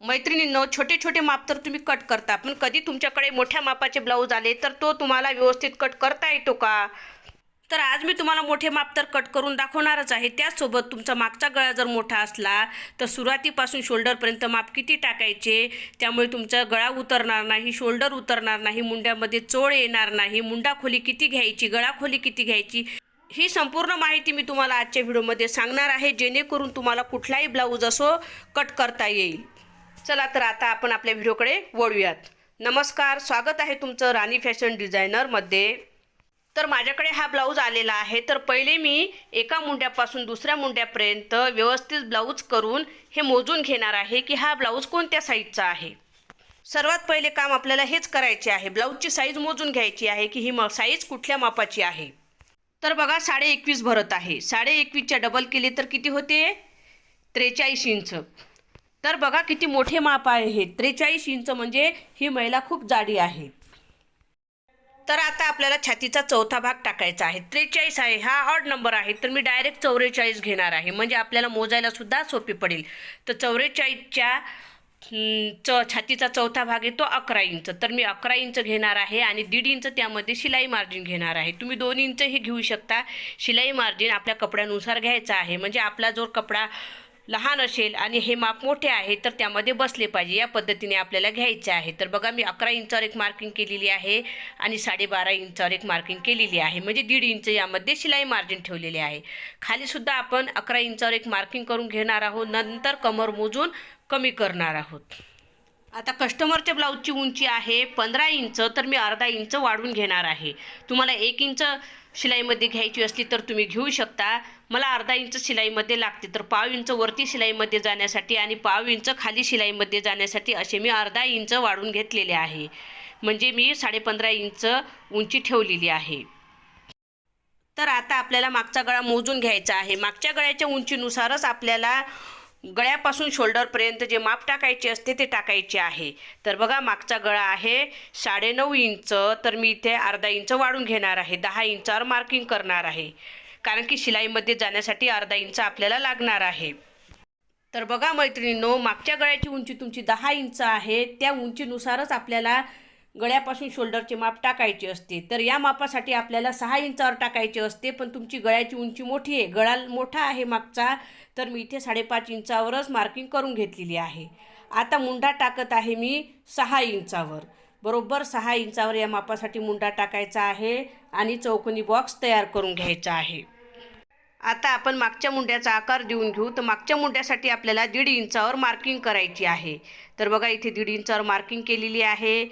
मैत्रिणींनो छोटे छोटे माप तर तुम्ही कट करता पण कधी तुमच्याकडे मोठ्या मापाचे ब्लाऊज आले तर तो तुम्हाला व्यवस्थित कट करता येतो का? तर आज मी तुम्हाला मोठे माप तर कट करून दाखवणारच आहे. त्याचसोबत तुमचा मागचा गळा जर मोठा असला तर सुरुवातीपासून शोल्डरपर्यंत माप किती टाकायचे? त्यामुळे तुमचा गळा उतरणार नाही शोल्डर उतरणार नाही मुंड्यामध्ये चोळ येणार नाही मुंडा खोली किती घ्यायची गळा खोली किती घ्यायची ही संपूर्ण माहिती मी तुम्हाला आजच्या व्हिडिओमध्ये सांगणार आहे जेणेकरून तुम्हाला कुठलाही ब्लाऊज असो कट करता येईल. चला तर आता आपण आपल्या व्हिडिओकडे वळूयात. नमस्कार स्वागत आहे तुमचं राणी फॅशन डिझायनरमध्ये तर माझ्याकडे हा ब्लाऊज आलेला आहे. तर पहिले मी एका मुंड्यापासून दुसऱ्या मुंड्यापर्यंत व्यवस्थित ब्लाऊज करून हे मोजून घेणार आहे की हा ब्लाऊज कोणत्या साईजचा आहे. सर्वात पहिले काम आपल्याला हेच करायचे आहे. ब्लाऊजची साईज मोजून घ्यायची आहे की ही म साईज कुठल्या मापाची आहे. तर बघा साडे एकवीस भरत आहे. साडे एकवीसच्या डबल केले तर किती होते? त्रेचाळीस इंच. तर बघा किती मोठे माप आहे हे. त्रेचाळीस इंच म्हणजे ही महिला खूप जाडी आहे. तर आता आपल्याला छातीचा चौथा भाग टाकायचा आहे. त्रेचाळीस आहे हा ऑड नंबर आहे. तर मी डायरेक्ट चौवेचाळीस घेणार आहे. म्हणजे आपल्याला मोजायला सुद्धा सोपी पडेल. तर चौवेचाळीसच्या च छातीचा चौथा भाग आहे तो अकरा इंच. तर मी अकरा इंच घेणार आहे आणि दीड इंच त्यामध्ये शिलाई मार्जिन घेणार आहे. तुम्ही दोन इंचही घेऊ शकता. शिलाई मार्जिन आपल्या कपड्यानुसार घ्यायचा आहे. म्हणजे आपला जो कपडा लहान असेल आणि हे माप मोठे आहे तर त्यामध्ये बसले पाहिजे. या पद्धतीने आपल्याला घ्यायचे आहे. तर बघा मी अकरा इंचावर एक मार्किंग केलेली आहे आणि साडेबारा इंचावर एक मार्किंग केलेली आहे. म्हणजे दीड इंच यामध्ये शिलाई मार्जिन ठेवलेले आहे. खालीसुद्धा आपण अकरा इंचावर एक मार्किंग करून घेणार आहोत. नंतर कमर मोजून कमी करणार आहोत. आता कस्टमरच्या ब्लाऊजची उंची आहे पंधरा इंच तर मी अर्धा इंच वाढवून घेणार आहे. तुम्हाला एक इंच शिलाईमध्ये घ्यायची असली तर तुम्ही घेऊ शकता. मला अर्धा इंच शिलाईमध्ये लागते. तर पाव इंच वरती शिलाईमध्ये जाण्यासाठी आणि पाव इंच खाली शिलाईमध्ये जाण्यासाठी असे मी अर्धा इंच वाढून घेतलेले आहे. म्हणजे मी साडेपंधरा इंच उंची ठेवलेली आहे. तर आता आपल्याला मागचा गळा मोजून घ्यायचा आहे. मागच्या गळ्याच्या उंचीनुसारच आपल्याला गळ्यापासून शोल्डरपर्यंत जे माप टाकायचे असते ते टाकायचे आहे. तर बघा मागचा गळा आहे साडेनऊ इंच. तर मी इथे अर्धा इंच वाढून घेणार आहे. दहा इंचावर मार्किंग करणार आहे. कारण की शिलाईमध्ये जाण्यासाठी अर्धा इंच आपल्याला लागणार आहे. तर बघा मैत्रिणींनो मागच्या गळ्याची उंची तुमची दहा इंच आहे. त्या उंचीनुसारच आपल्याला गळ्यापासून शोल्डरचे माप टाकायचे असते. तर या मापासाठी आपल्याला सहा इंचावर टाकायचे असते पण तुमची गळ्याची उंची मोठी आहे. गळा मोठा आहे मागचा तर मी इथे साडेपाच इंचावरच मार्किंग करून घेतलेली आहे. आता मुंडा टाकत आहे मी सहा इंचावर. बरोबर सहा इंचावर या मापासाठी मुंडा टाकायचा आहे आणि चौकोनी बॉक्स तयार करून घ्यायचा आहे. आता आपण मागच्या मुंड्याचा आकार देऊन घेऊ. तर मागच्या मुंड्यासाठी आपल्याला दीड इंचावर मार्किंग करायची आहे. तर बघा इथे दीड इंचावर मार्किंग केलेली आहे.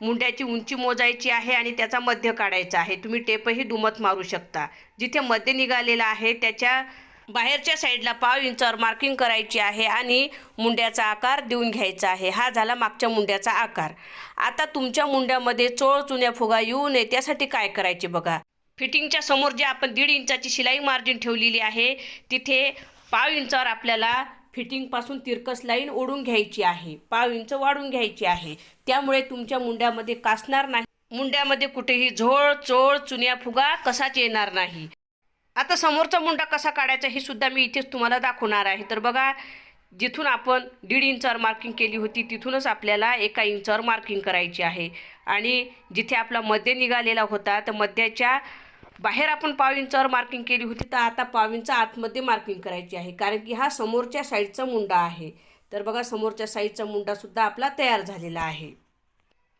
मुंड्याची उंची मोजायची आहे आणि त्याचा मध्य काढायचा आहे. तुम्ही टेपही दुमत मारू शकता. जिथे मध्य निघालेला आहे त्याच्या बाहेरच्या साईडला पाव इंचावर मार्किंग करायची आहे आणि मुंड्याचा आकार देऊन घ्यायचा आहे. हा झाला मागच्या मुंड्याचा आकार. आता तुमच्या मुंड्यामध्ये चोळ चुन्या फुगा येऊ नये. त्यासाठी काय करायचे बघा? फिटिंगच्या समोर जे आपण दीड इंचाची शिलाई मार्जिन ठेवलेली आहे तिथे पाव इंचावर आपल्याला फिटिंगपासून तिरकस लाईन ओढून घ्यायची आहे. पाव इंच वाढून घ्यायची आहे. त्यामुळे तुमच्या मुंड्यामध्ये कासणार नाही. मुंड्यामध्ये कुठेही झोळ चोळ चुन्या फुगा कसाच येणार नाही. आता समोरचा मुंडा कसा काढायचा हे सुद्धा मी इथेच तुम्हाला दाखवणार आहे. तर बघा जिथून आपण दीड इंचावर मार्किंग केली होती तिथूनच आपल्याला एका इंचावर मार्किंग करायची आहे. आणि जिथे आपला मध्य निघालेला होता तर मध्याच्या बाहेर आपण पाव इंचावर मार्किंग केली होती तर आता पाव इंच आतमध्ये मार्किंग करायची आहे. कारण की हा समोरच्या साईडचा मुंडा आहे. तर बघा समोरच्या साईडचा मुंडासुद्धा आपला तयार झालेला आहे.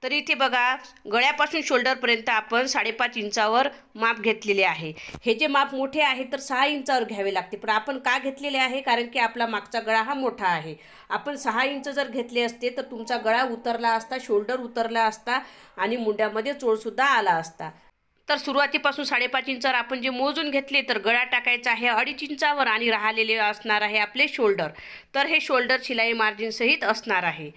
तर इथे बघा गळ्यापासून शोल्डरपर्यंत आपण साडेपाच इंचावर माप घेतलेले आहे. हे जे माप मोठे आहे तर सहा इंचावर घ्यावे लागते. पण आपण का घेतलेले आहे? कारण की आपला मागचा गळा हा मोठा आहे. आपण सहा इंच जर घेतले असते तर तुमचा गळा उतरला असता शोल्डर उतरला असता आणि मुंड्यामध्ये चोळसुद्धा आला असता. तर सुरुवातीपासून साडेपाच इंचावर आपण जे मोजून घेतले तर गळा टाकायचा आहे अडीच इंचावर आणि राहिलेले असणार आहे आपले शोल्डर. तर हे शोल्डर शिलाई मार्जिन सहित असणार आहे.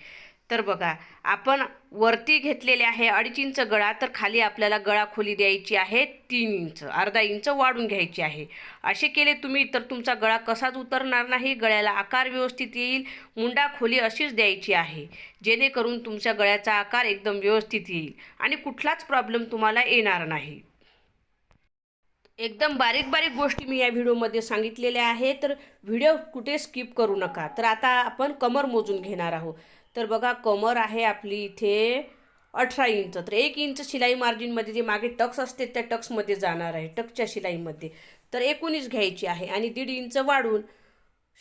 तर बघा आपण वरती घेतलेले आहे अडीच इंच गळा तर खाली आपल्याला गळा खोली द्यायची आहे तीन इंच अर्धा इंच वाढून घ्यायची आहे. असे केले तुम्ही तर तुमचा गळा कसाच उतरणार नाही गळ्याला आकार व्यवस्थित येईल मुंडा खोली अशीच द्यायची आहे. जेणेकरून तुमच्या गळ्याचा आकार एकदम व्यवस्थित येईल आणि कुठलाच प्रॉब्लेम तुम्हाला येणार नाही. एकदम बारीक बारीक गोष्टी मी या व्हिडिओमध्ये सांगितलेल्या आहे तर व्हिडिओ कुठे स्किप करू नका. तर आता आपण कमर मोजून घेणार आहोत. तर बघा कमर आहे आपली इथे अठरा इंच. तर एक इंच शिलाई मार्जिनमध्ये जे मागे टक्स असते त्या टक्समध्ये जाणार आहे टक्सच्या शिलाईमध्ये. तर एकोणीस घ्यायची आहे आणि दीड इंच वाढून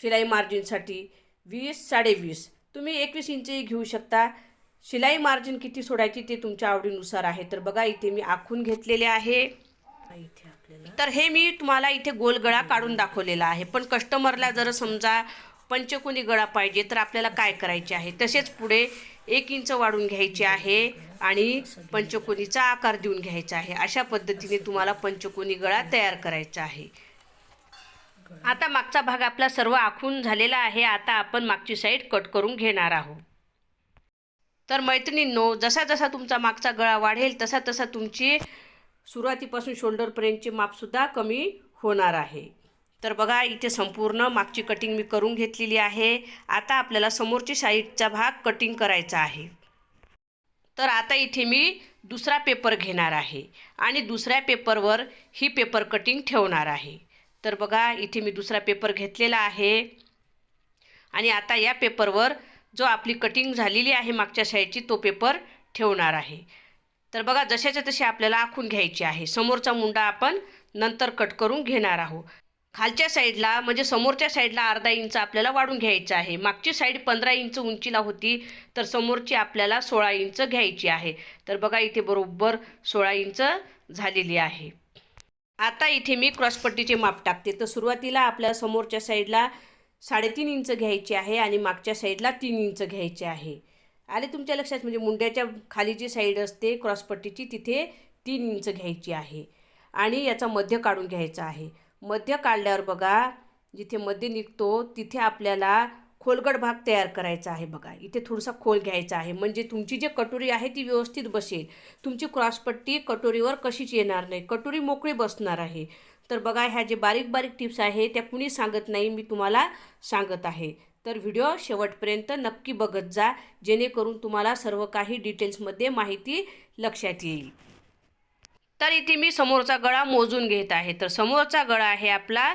शिलाई मार्जिनसाठी वीस साडेवीस. तुम्ही एकवीस इंचही घेऊ शकता. शिलाई मार्जिन किती सोडायची ते तुमच्या आवडीनुसार आहे. तर बघा इथे मी आखून घेतलेले आहे. इथे आपल्याला तर हे मी तुम्हाला इथे गोल गळा काढून दाखवलेला आहे. पण कस्टमरला जर समजा पंचकोनी गळा पाहिजे तर आपल्याला काय करायचे आहे? तसेच पुढे एक इंच वाढून घ्यायचे आहे आणि पंचकोनीचा आकार देऊन घ्यायचा आहे. अशा पद्धतीने तुम्हाला पंचकोनी गळा तयार करायचा आहे. आता मागचा भाग आपला सर्व आखून झालेला आहे. आता आपण मागची साईड कट करून घेणार आहोत. तर मैत्रिणींनो जसा जसा तुमचा मागचा गळा वाढेल तसा तसा तुमची सुरुवातीपासून शोल्डरपर्यंतचे मापसुद्धा कमी होणार आहे. तर बघा इथे संपूर्ण मागची कटिंग मी करून घेतलेली आहे. आता आपल्याला समोरची साईडचा भाग कटिंग करायचा आहे. तर आता इथे मी दुसरा पेपर घेणार आहे आणि दुसऱ्या पेपरवर ही पेपर कटिंग ठेवणार आहे. तर बघा इथे मी दुसरा पेपर घेतलेला आहे. आणि आता या पेपरवर जो आपली कटिंग झालेली आहे मागच्या साईडची तो पेपर ठेवणार आहे. तर बघा जशाच्या तशी आपल्याला आखून घ्यायची आहे. समोरचा मुंडा आपण नंतर कट करून घेणार आहोत. खालच्या साईडला म्हणजे समोरच्या साईडला अर्धा इंच आपल्याला वाढून घ्यायचं आहे. मागची साईड पंधरा इंच उंचीला होती तर समोरची आपल्याला सोळा इंच घ्यायची आहे. तर बघा इथे बरोबर सोळा इंच झालेली आहे. आता इथे मी क्रॉसपट्टीचे माप टाकते. तर सुरुवातीला आपल्या समोरच्या साईडला साडेतीन इंच घ्यायचे आहे आणि मागच्या साईडला तीन इंच घ्यायचे आहे. आले तुमच्या लक्षात? म्हणजे मुंड्याच्या खाली जी साईड असते क्रॉसपट्टीची तिथे तीन इंच घ्यायची आहे. आणि याचा मध्य काढून घ्यायचा आहे. मध्य काढल्यावर बघा जिथे मध्य निघतो तिथे आपल्याला खोलगट भाग तयार करायचा आहे बघा. इथे थोडासा खोल घ्यायचा आहे. म्हणजे तुमची जी कटोरी आहे ती व्यवस्थित बसेल. तुमची क्रॉसपट्टी कटोरीवर कशीच येणार नाही. कटोरी मोकळी बसणार आहे. तर बघा ह्या जे बारीक बारीक टिप्स आहे त्या कुणी सांगत नाही मी तुम्हाला सांगत आहे. तर व्हिडिओ शेवटपर्यंत नक्की बघत जा जेणेकरून तुम्हाला सर्व काही डिटेल्समध्ये माहिती लक्षात येईल. तर इथे मी समोरचा गळा मोजून घेत आहे. तर समोरचा गळा आहे आपला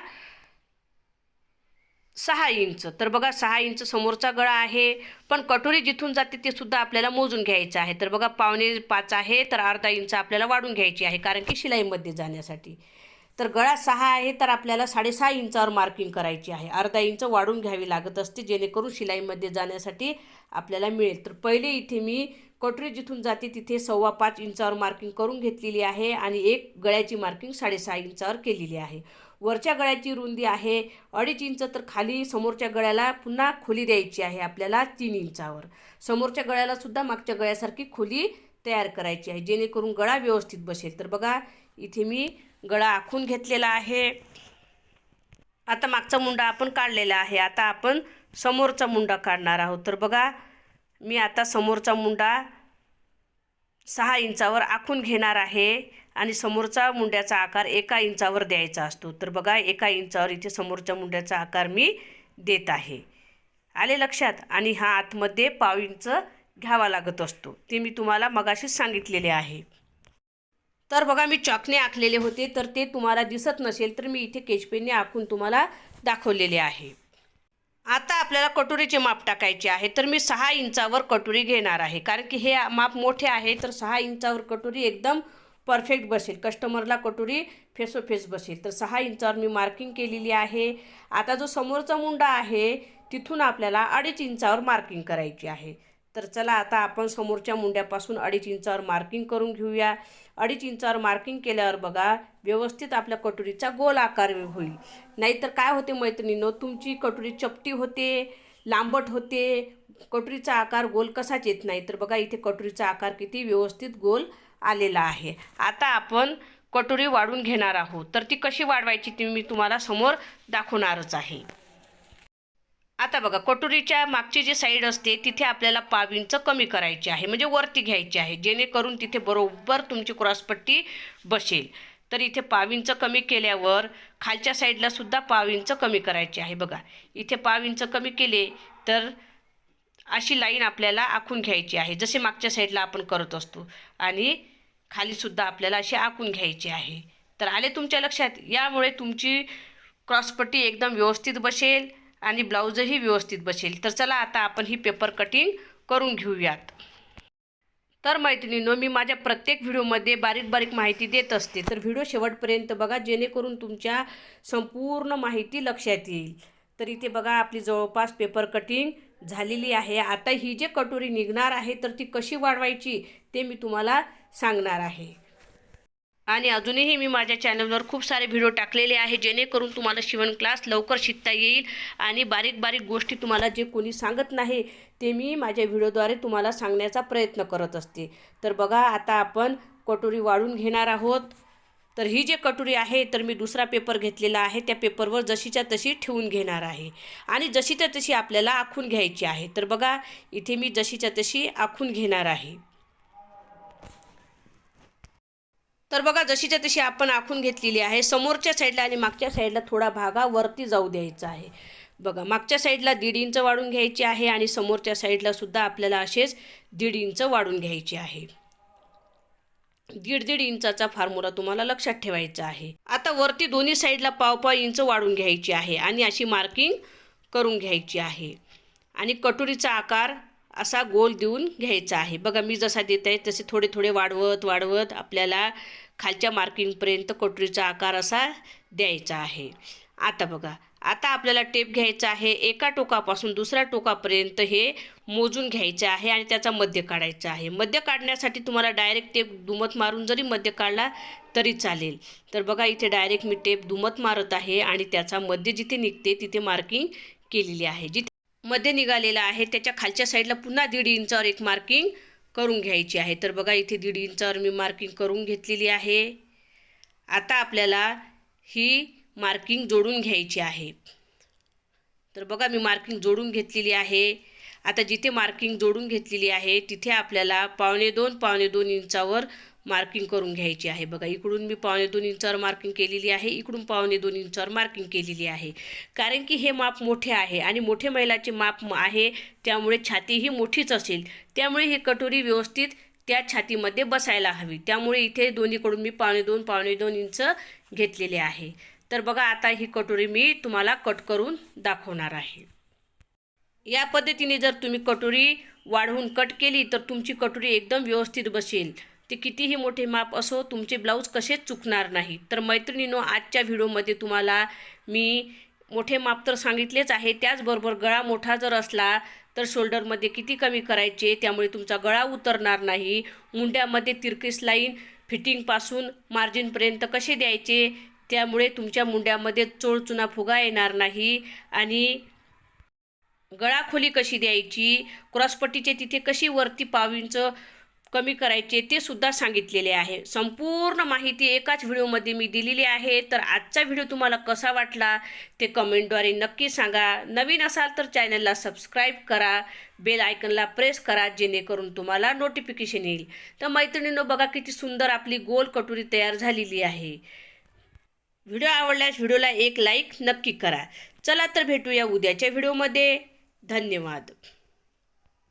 सहा इंच. तर बघा सहा इंच समोरचा गळा आहे. पण कटोरी जिथून जाते ते सुद्धा आपल्याला मोजून घ्यायचं आहे. तर बघा पावणे पाच आहे तर अर्धा इंच आपल्याला वाढून घ्यायची आहे कारण की शिलाईमध्ये जाण्यासाठी. तर गळा सहा आहे तर आपल्याला साडेसहा इंचावर मार्किंग करायची आहे. अर्धा इंच वाढून घ्यावी लागत असते जेणेकरून शिलाईमध्ये जाण्यासाठी आपल्याला मिळेल. तर पहिले इथे मी कटोरी जिथून जाते तिथे सव्वा पाच इंचावर मार्किंग करून घेतलेली आहे आणि एक गळ्याची मार्किंग साडेसहा इंचावर केलेली आहे. वरच्या गळ्याची रुंदी आहे. अडीच इंच तर खाली समोरच्या गळ्याला पुन्हा खोली द्यायची आहे आपल्याला तीन इंचावर. समोरच्या गळ्याला सुद्धा मागच्या गळ्यासारखी खोली तयार करायची आहे. जेणेकरून गळा व्यवस्थित बसेल. तर बघा इथे मी गळा आखून घेतलेला आहे. आता मागचा मुंडा आपण काढलेला आहे. आता आपण समोरचा मुंडा काढणार आहोत. तर बघा मी आता समोरचा मुंडा सहा इंचावर आखून घेणार आहे आणि समोरचा मुंड्याचा आकार एका इंचावर द्यायचा असतो. तर बघा एका इंचावर इथे समोरच्या मुंड्याचा आकार मी देत आहे. आले लक्षात? आणि हा आतमध्ये पाव इंच घ्यावा लागत असतो. ते मी तुम्हाला मगाशीच सांगितलेले आहे. तर बघा मी चॉकने आखलेले होते तर ते तुम्हाला दिसत नसेल तर मी इथे केचपेनने आखून तुम्हाला दाखवलेले आहे. आता आपल्याला कटोरीचे माप टाकायचे आहे. तर मी सहा इंचावर कटोरी घेणार आहे. कारण की हे माप मोठे आहे तर सहा इंचावर कटोरी एकदम परफेक्ट बसेल. कस्टमरला कटोरी फेसो फेस बसेल. तर सहा इंचावर मी मार्किंग केलेली आहे. आता जो समोरचा मुंडा आहे तिथून आपल्याला अडीच इंचावर मार्किंग करायची आहे. तर चला आता आपण समोरच्या मुंड्यापासून अडीच इंचावर मार्किंग करून घेऊया. अडीच इंचावर मार्किंग केल्यावर बघा व्यवस्थित आपल्या कटोरीचा गोल आकार होईल. नाहीतर काय होते मैत्रिणींनो तुमची कटोरी चपटी होते लांबट होते कटोरीचा आकार गोल कसाच येत नाही. तर बघा इथे कटोरीचा आकार किती व्यवस्थित गोल आलेला आहे. आता आपण कटोरी वाढून घेणार आहोत. तर ती कशी वाढवायची ती मी तुम्हाला समोर दाखवणारच आहे. आता बघा कटोरीच्या मागची जी साईड असते तिथे आपल्याला पाव इंच कमी करायची आहे. म्हणजे वरती घ्यायची आहे. जेणेकरून तिथे बरोबर तुमची क्रॉसपट्टी बसेल. तर इथे पाव इंच कमी केल्यावर खालच्या साईडला सुद्धा पाव इंच कमी करायची आहे बघा. इथे पाव इंच कमी केले तर अशी लाईन आपल्याला आखून घ्यायची आहे. जसे मागच्या साईडला आपण करत असतो. आणि खालीसुद्धा आपल्याला अशी आखून घ्यायची आहे. तर आले तुमच्या लक्षात? यामुळे तुमची क्रॉसपट्टी एकदम व्यवस्थित बसेल. आणि ब्लाऊजही व्यवस्थित बसेल. तर चला आता आपण ही पेपर कटिंग करून घेऊयात. तर मैत्रिणींनो मी माझ्या प्रत्येक व्हिडिओमध्ये बारीक बारीक माहिती देत असते. तर व्हिडिओ शेवटपर्यंत बघा जेणेकरून तुमच्या संपूर्ण माहिती लक्षात येईल. तर इथे बघा आपली जवळपास पेपर कटिंग झालेली आहे. आता ही जे कटोरी निघणार आहे तर ती कशी वाढवायची ते मी तुम्हाला सांगणार आहे. आणि अजूनही मी माझ्या चॅनलवर खूप सारे व्हिडिओ टाकलेले आहे जेणेकरून तुम्हाला शिवण क्लास लवकर शिकता येईल आणि बारीक बारीक गोष्टी तुम्हाला जे कोणी सांगत नाही ते मी माझ्या व्हिडिओद्वारे तुम्हाला सांगण्याचा प्रयत्न करत असते. तर बघा आता आपण कटोरी वाढून घेणार आहोत. तर ही जे कटोरी आहे तर मी दुसरा पेपर घेतलेला आहे. त्या पेपरवर जशीच्या तशी ठेवून घेणार आहे. आणि जशीच्या तशी आपल्याला आखून घ्यायची आहे. तर बघा इथे मी जशीच्या तशी आखून घेणार आहे. तर बघा जशीच्या तशी आपण आखून घेतलेली आहे. समोरच्या साईडला आणि मागच्या साईडला थोडा भागा वरती जाऊ द्यायचा आहे. बघा मागच्या साईडला दीड इंच वाढून घ्यायची आहे आणि समोरच्या साईडला सुद्धा आपल्याला असेच दीड इंच वाढून घ्यायचे आहे. दीड दीड इंचाचा फॉर्म्युला तुम्हाला लक्षात ठेवायचा आहे. आता वरती दोन्ही साईडला पाव पाव इंच वाढून घ्यायची आहे आणि अशी मार्किंग करून घ्यायची आहे. आणि कटोरीचा आकार असा गोल देऊन घ्यायचा आहे. बघा मी जसा देत आहे तसे थोडे थोडे वाढवत वाढवत आपल्याला खालच्या मार्किंगपर्यंत कटोरीचा आकार असा द्यायचा आहे. आता बघा आता आपल्याला टेप घ्यायचा आहे. एका टोकापासून दुसऱ्या टोकापर्यंत हे मोजून घ्यायचे आहे आणि त्याचा मध्य काढायचा आहे. मध्य काढण्यासाठी तुम्हाला डायरेक्ट टेप दुमत मारून जरी मध्य काढला तरी चालेल. तर बघा इथे डायरेक्ट मी टेप दुमत मारत आहे आणि त्याचा मध्य जिथे निघते तिथे मार्किंग केलेली आहे. जिथे मध्ये निघालेला आहे त्याच्या खालच्या साईडला पुन्हा दीड इंचावर एक मार्किंग करून घ्यायची आहे. तर बघा इथे दीड इंचावर मी मार्किंग करून घेतलेली आहे. आता आपल्याला ही मार्किंग जोडून घ्यायची आहे. तर बघा मी मार्किंग जोडून घेतलेली आहे. आता जिथे मार्किंग जोडून घेतलेली आहे तिथे आपल्याला पावणे दोन पावणे दोन इंचावर मार्किंग करून घ्यायची आहे. बघा इकडून मी पावणे दोन इंचावर मार्किंग केलेली आहे इकडून पावणे दोन इंचावर मार्किंग केलेली आहे. कारण की हे माप मोठे आहे आणि मोठे महिलाचे माप आहे त्यामुळे छाती ही मोठीच असेल. त्यामुळे ही कटोरी व्यवस्थित त्या छातीमध्ये बसायला हवी. त्यामुळे इथे दोन्हीकडून मी पावणे दोन पावणे दोन इंच घेतलेले आहे. तर बघा आता ही कटोरी मी तुम्हाला कट करून दाखवणार आहे. या पद्धतीने जर तुम्ही कटोरी वाढवून कट केली तर तुमची कटोरी एकदम व्यवस्थित बसेल. ते कितीही मोठे माप असो तुमचे ब्लाऊज कसेच चुकणार नाही. तर मैत्रिणीनो आजच्या व्हिडिओमध्ये तुम्हाला मी मोठे माप तर सांगितलेच आहे. त्याचबरोबर गळा मोठा जर असला तर शोल्डरमध्ये किती कमी करायचे त्यामुळे तुमचा गळा उतरणार नाही. मुंड्यामध्ये तिरकीस लाईन फिटिंगपासून मार्जिनपर्यंत कसे द्यायचे त्यामुळे तुमच्या मुंड्यामध्ये चोळचुना फुगा येणार नाही. आणि गळा खोली कशी द्यायची क्रॉसपट्टीचे तिथे कशी वरती पावींचं कमी करायचे ते सुद्धा सांगितलेले आहे. संपूर्ण माहिती एकाच व्हिडिओमध्ये मी दिलेली आहे. तर आजचा व्हिडिओ तुम्हाला कसा वाटला ते कमेंटद्वारे नक्की सांगा. नवीन असाल तर चॅनलला सबस्क्राईब करा. बेल आयकनला प्रेस करा जेणेकरून तुम्हाला नोटिफिकेशन येईल. तर मैत्रिणीनं बघा किती सुंदर आपली गोल कटोरी तयार झालेली आहे. व्हिडिओ आवडल्यास व्हिडिओला एक लाईक नक्की करा. चला तर भेटूया उद्याच्या व्हिडिओमध्ये. धन्यवाद.